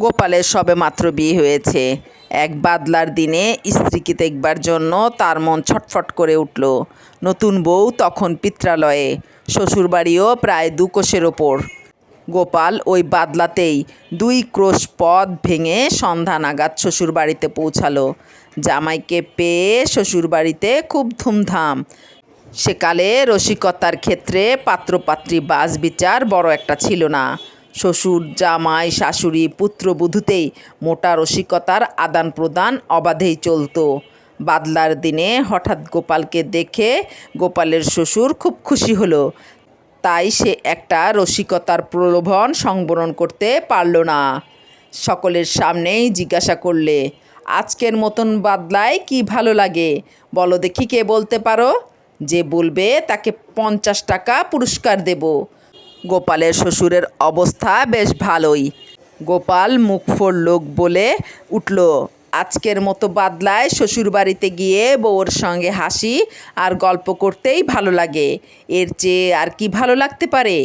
গোপালের সবে মাত্র বিয়ে হয়েছে। এক বাদলার দিনে স্ত্রীকে দেখবার জন্য তার মন ছটফট করে উঠল। নতুন বউ তখন পিত্রালয়ে, শ্বশুরবাড়িও প্রায় দু কোষের ওপর। গোপাল ওই বাদলাতেই দুই ক্রোশ পথ ভেঙে সন্ধ্যা নাগাদ শ্বশুরবাড়িতে পৌঁছালো। জামাইকে পেয়ে শ্বশুরবাড়িতে খুব ধুমধাম। সেকালে রসিকতার ক্ষেত্রে পাত্রপাত্রী বাস বিচার বড় একটা ছিল না। শ্বশুর, জামাই, শাশুড়ি পুত্রবধূতেই মোটা রসিকতার আদান প্রদান অবাধেই চলতো। বাদলার দিনে হঠাৎ গোপালকে দেখে গোপালের শ্বশুর খুব খুশি হলো। তাই সে একটা রসিকতার প্রলোভন সংবরণ করতে পারল না। সকলের সামনেই জিজ্ঞাসা করলে, আজকের মতন বাদলায় কি ভালো লাগে? বলো দেখি কে বলতে পারো? যে বলবে তাকে পঞ্চাশ টাকা পুরস্কার দেব। গোপালের শ্বশুরের অবস্থা বেশ ভালোই। গোপাল মুখফোর লোক বলে উঠল, আজকের মতো বাদলায় শ্বশুরবাড়িতে গিয়ে বউর সঙ্গে হাসি আর গল্প করতেই ভালো লাগে। এর চেয়ে আর কি ভালো লাগতে পারে?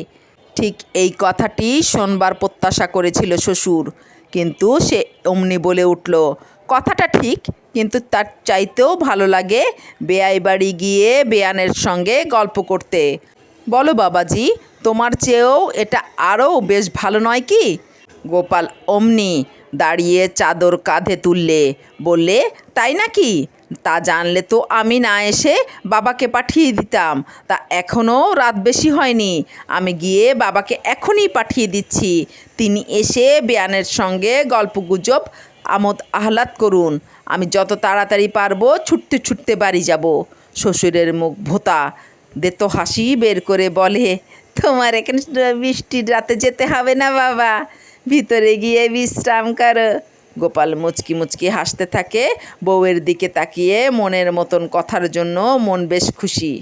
ঠিক এই কথাটি শোনবার প্রত্যাশা করেছিল শ্বশুর, কিন্তু সে অমনি বলে উঠল, কথাটা ঠিক, কিন্তু তার চাইতেও ভালো লাগে বেয়াই বাড়ি গিয়ে বেয়ানের সঙ্গে গল্প করতে। বলো বাবাজি তোমার চেয়েও এটা আরও বেশ ভালো নয় কি? গোপাল অমনি দাঁড়িয়ে চাদর কাঁধে তুললে। বললে, তাই নাকি? তা জানলে তো আমি না এসে বাবাকে পাঠিয়ে দিতাম। তা এখনও রাত বেশি হয়নি। আমি গিয়ে বাবাকে এখনই পাঠিয়ে দিচ্ছি। তিনি এসে বেয়ানের সঙ্গে গল্পগুজব, আমোদ আহ্লাদ করুন। আমি যত তাড়াতাড়ি পারব ছুটতে ছুটতে বাড়ি যাব। শ্বশুরের মুখ ভোতা। দেতো হাসি বের করে বলে তোমার এখানে বৃষ্টির রাতে যেতে হবে না বাবা। ভিতরে গিয়ে বিশ্রাম করো। গোপাল মুচকি মুচকি হাসতে থাকে, বউয়ের দিকে তাকিয়ে মনের মতন কথার জন্য মন বেশ খুশি।